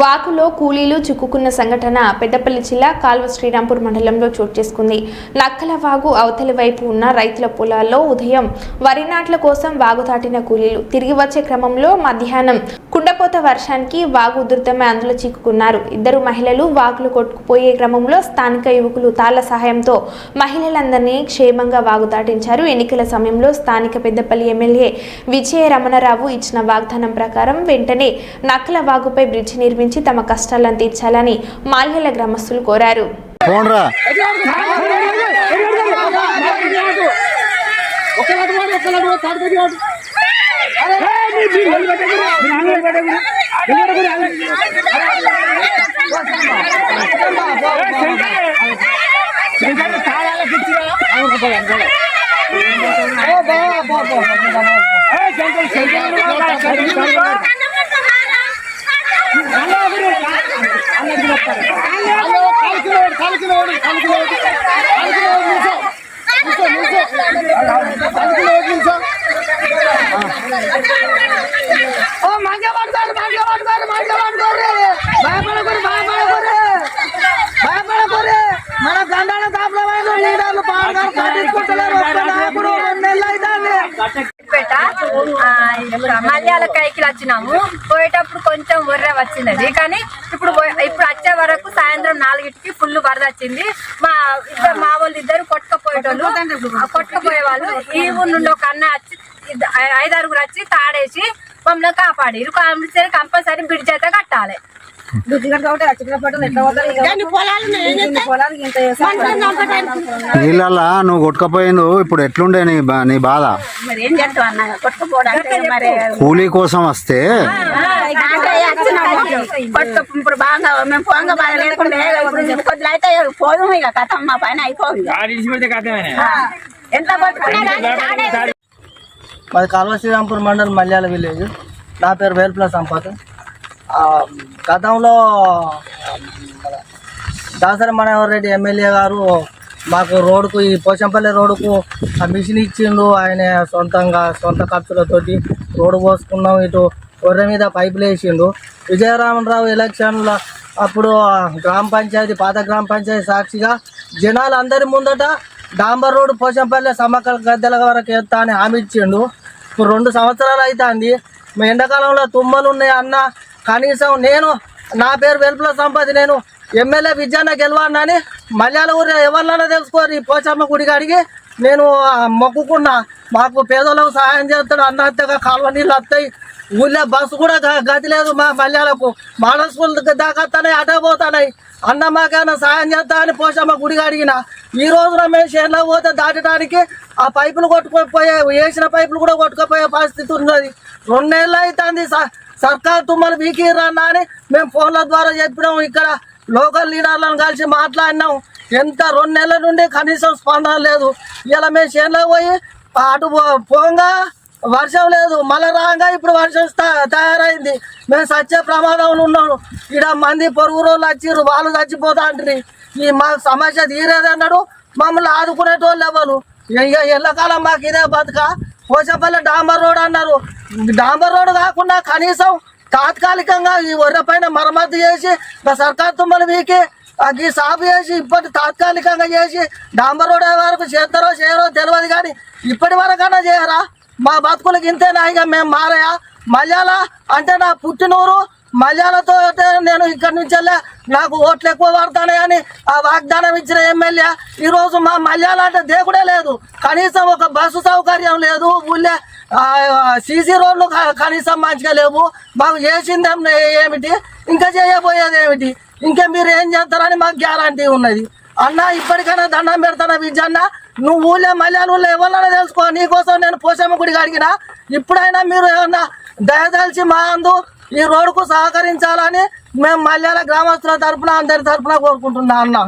వాకులో కూలీలు చిక్కుకున్న సంఘటన పెద్దపల్లి జిల్లా కాల్వ శ్రీరాంపూర్ మండలంలో చోటు చేసుకుంది. నక్కల వాగు అవతలి వైపు ఉన్న రైతుల పొలాల్లో ఉదయం వరి నాట్ల కోసం వాగు దాటిన కూలీలు తిరిగి వచ్చే క్రమంలో మధ్యాహ్నం కుండపోత వర్షానికి వాగు ఉధృతమై అందులో చిక్కుకున్నారు. ఇద్దరు మహిళలు వాగులు కొట్టుకుపోయే క్రమంలో స్థానిక యువకులు తాళ్ళ సహాయంతో మహిళలందరినీ క్షేమంగా వాగు దాటించారు. ఎన్నికల సమయంలో స్థానిక పెద్దపల్లి ఎమ్మెల్యే విజయ రమణరావు ఇచ్చిన వాగ్దానం ప్రకారం వెంటనే నక్కల వాగుపై బ్రిడ్జి నిర్మించి తమ కష్టాలను తీర్చాలని మాల్యాల గ్రామస్తులు కోరారు. খালি কিলো খালি কিলো খালি কিলো ఆ, కైకిలు వచ్చినాము. పోయేటప్పుడు కొంచెం వర్ర వచ్చిందండి కానీ ఇప్పుడు ఇప్పుడు వచ్చే వరకు సాయంత్రం నాలుగింటికి ఫుల్ వరద వచ్చింది. మా ఇద్దరు మా వాళ్ళు ఇద్దరు కొట్టుకపోయేటోళ్ళు కొట్టుకుపోయేవాళ్ళు. వాళ్ళు ఈ ఊరు నుండి ఒక అన్న వచ్చి ఐదారుగురు వచ్చి తాడేసి మమ్మల్ని కాపాడి కంపల్సరీ కంపల్సరీ బ్రిడ్జ్ అయితే కట్టాలి. నీళ్ళల్లా నువ్వు కొట్టుకపోయిండు ఇప్పుడు ఎట్లుండే నీ బా- నీ బాధ? మరి ఏం చేస్తాం అన్న? కొట్టుకుపోవడానికి మరి కూలీ కోసం వస్తే? ఇప్పుడు బాగా మేము పోంగా బాగా లేకుండా ఇప్పుడు కొద్దిగా అయితే పోదు ఇక కథ మా పైన. ఎంత మాది కాల్వ శ్రీరాంపూర్ మండల్ మల్యాల విలేజ్. నా పేరు వేల్పుల సంపత్. గతంలో మన దాసరి మనోహర్ రెడ్డి ఎమ్మెల్యే గారు మాకు రోడ్డుకు ఈ పోచంపల్లి రోడ్డుకు ఆ మిషన్ ఇచ్చిండు. ఆయన సొంతంగా సొంత ఖర్చులతోటి రోడ్డు పోసుకున్నాం. ఇటు గొర్రె మీద పైపులు వేసిండు. విజయరామరావు ఎలక్షన్ల అప్పుడు గ్రామ పంచాయతీ పాత గ్రామ పంచాయతీ సాక్షిగా జనాలు అందరి ముందట డాంబర్ రోడ్డు పోచంపల్లి సమ్మక్కల గద్దెల వరకు ఎత్తా అని హామీ ఇచ్చిండు. ఇప్పుడు రెండు సంవత్సరాలు అవుతుంది మా ఎండాకాలంలో తుమ్మలు ఉన్నాయి అన్న కనీసం నేను నా పేరు వెలుపుల సంపద నేను ఎమ్మెల్యే విజయాన్న గెలవాలని మలయాళ ఊరు ఎవరినైనా తెలుసుకోరు. ఈ పోచమ్మ గుడి కాడికి నేను మొక్కుకున్నా. మాకు పేదలకు సహాయం చేస్తాడు. అన్నట్టుగా కాలువ నీళ్ళు వస్తాయి. ఊళ్ళో బస్సు కూడా గది లేదు మా మల్యాలకు. మోడల్ స్కూల్ దాకా వస్తున్నాయి అటే పోతున్నాయి అన్న మాకైనా సాయం చేస్తా అని పోషమ్మ గుడి అడిగిన. ఈ రోజున మేము షేర్లో పోతే దాటడానికి ఆ పైపులు కొట్టుకోపోయే వేసిన పైపులు కూడా కొట్టుకోపోయే పరిస్థితి ఉన్నది. రెండేళ్ళు అవుతుంది స- సర్కార్ తుమ్మలు వీకిరన్నా అని మేము ఫోన్ల ద్వారా చెప్పినాం. ఇక్కడ లోకల్ లీడర్లను కలిసి మాట్లాడినాం. ఎంత రెండు నెలల నుండి కనీసం స్పందన లేదు. ఇలా మేము చేనులో పోయి అటు పో- వర్షం లేదు. మళ్ళీ రాగా ఇప్పుడు వర్షం తయారైంది. మేము సచ్చే ప్రమాదంలో ఉన్నాము ఇక్కడ మంది పొరుగు రోజులు వచ్చిర్రు. వాళ్ళు చచ్చిపోతా అంటారు ఈ మా సమస్య తీరేదన్నాడు. మమ్మల్ని ఆదుకునేటోళ్ళు ఎవరు? ఇక ఎల్లకాలం మాకు ఇదే బతుక. పోచపల్లి డాంబర్ రోడ్ అన్నారు. డాంబర్ రోడ్ కాకుండా కనీసం తాత్కాలికంగా ఈ ఒర్రె పైన మరమ్మతు చేసి మా సర్కార్ తుమ్మలు వీకి ఈ సాగు చేసి ఇప్పటి తాత్కాలికంగా చేసి డాంబర్ రోడ్ వరకు చేస్తారో చేయరో తెలియదు కానీ ఇప్పటి వరకన్నా చేయరా? మా బతుకులకి ఇంతేనా? ఇక మేము మారయా? మళ్ళా అంటే నా పుట్టినూరు మలయాళతో నేను ఇక్కడి నుంచి వెళ్ళా. నాకు ఓట్లు ఎక్కువ పడతానని ఆ వాగ్దానం ఇచ్చిన ఎమ్మెల్యే ఈరోజు మా మలయాళ అంటే దేవుడే లేదు. కనీసం ఒక బస్సు సౌకర్యం లేదు ఊళ్ళే సీసీ రోడ్లు కనీసం మంచిగా లేవు. మాకు చేసింది ఏమిటి? ఇంకా చేయబోయేది ఏమిటి? ఇంకా మీరు ఏం చేస్తారని మాకు గ్యారంటీ ఉన్నది. అన్న ఇప్పటికైనా దండం పెడతానా విజయన్న? నువ్వు ఊళ్ళో మలయాళ ఎవరన్నా తెలుసుకో. నీకోసం నేను పోషమ్మ గుడికి అడిగిన ఇప్పుడైనా మీరు ఏమన్నా దయదలిచి మా అందు ఈ రోడ్డుకు సహకరించాలని మేము మల్యాల గ్రామస్తుల తరఫున అందరి తరఫున కోరుకుంటున్నా అన్నా.